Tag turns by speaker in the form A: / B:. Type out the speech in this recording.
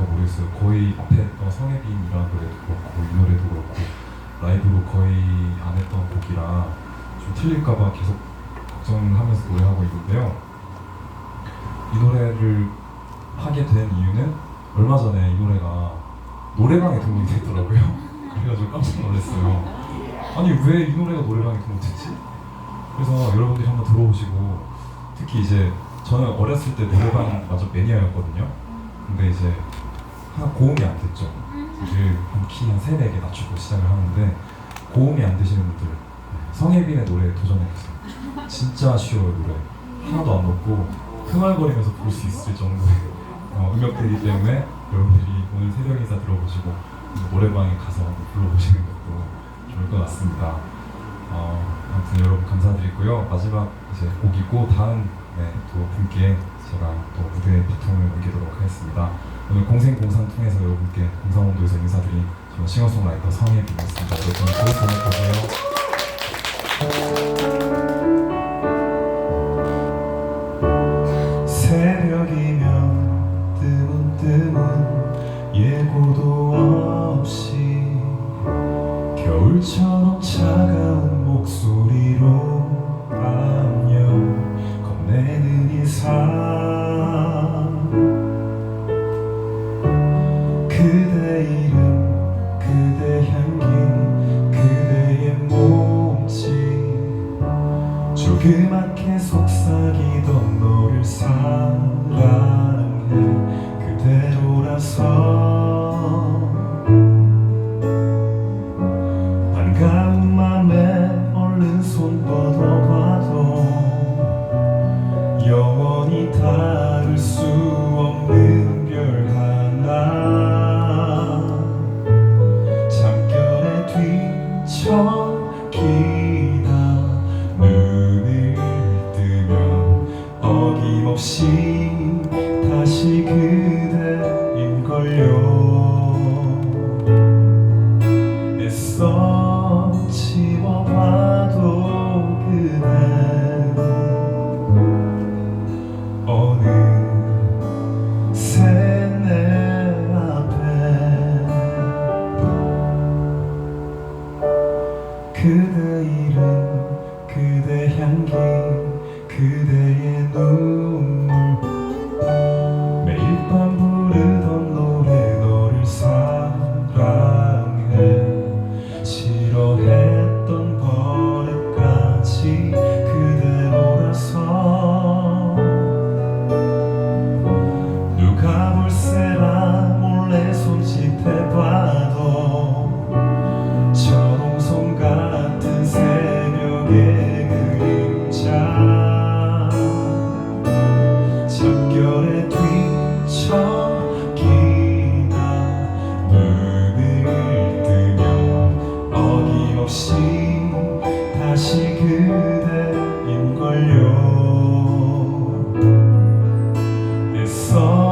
A: 아실까 모르겠어요. 거의 앞에 했던 성혜빈이라는 노래도 그렇고 이 노래도 그렇고 라이브로 거의 안 했던 곡이라 좀 틀릴까봐 계속 걱정하면서 노래하고 있는데요. 이 노래를 하게 된 이유는 얼마 전에 이 노래가 노래방에 등록이 됐더라고요. 그래가지고 깜짝 놀랐어요. 아니 왜 이 노래가 노래방에 등록됐지? 그래서 여러분들이 한번 들어보시고 특히 이제 저는 어렸을 때 노래방 완전 매니아였거든요. 근데 이제 하나 고음이 안 됐죠. 늘 한키한 3, 4개 낮추고 시작을 하는데 고음이 안 되시는 분들 성혜빈의 노래 도전해보세요. 진짜 쉬워요 노래. 하나도 안 높고 흥얼거리면서 부를 수 있을 정도의 어, 음역대이기 때문에 여러분들이 오늘 새벽 인사 들어보시고 노래방에 가서 불러보시는 것도 좋을 것 같습니다. 어, 아무튼 여러분 감사드리고요. 마지막 이제 곡이고 다음 네, 또 분께 제가 또 무대에 바통을 넘기도록 하겠습니다. 오늘 공생공상 통해서 여러분께 공상원도에서 인사드린 저는 싱어송라이터 성혜빈이었습니다. 여러분 좋은 저녁 보세요.
B: 새벽이면 뜨문 뜨문 예고도 없이 겨울처럼 차가운 그대 이름 그대 향기 그대의 몸짓. 조그맣게 속삭이던 너를 사랑해 그대로라서. 반가운 맘에 얼른 손 뻗어봐도 영원히 다를 수 전기나 눈을 뜨면 어김없이 다시 그 그대 향기. 없이 다시 그대인걸요. 애써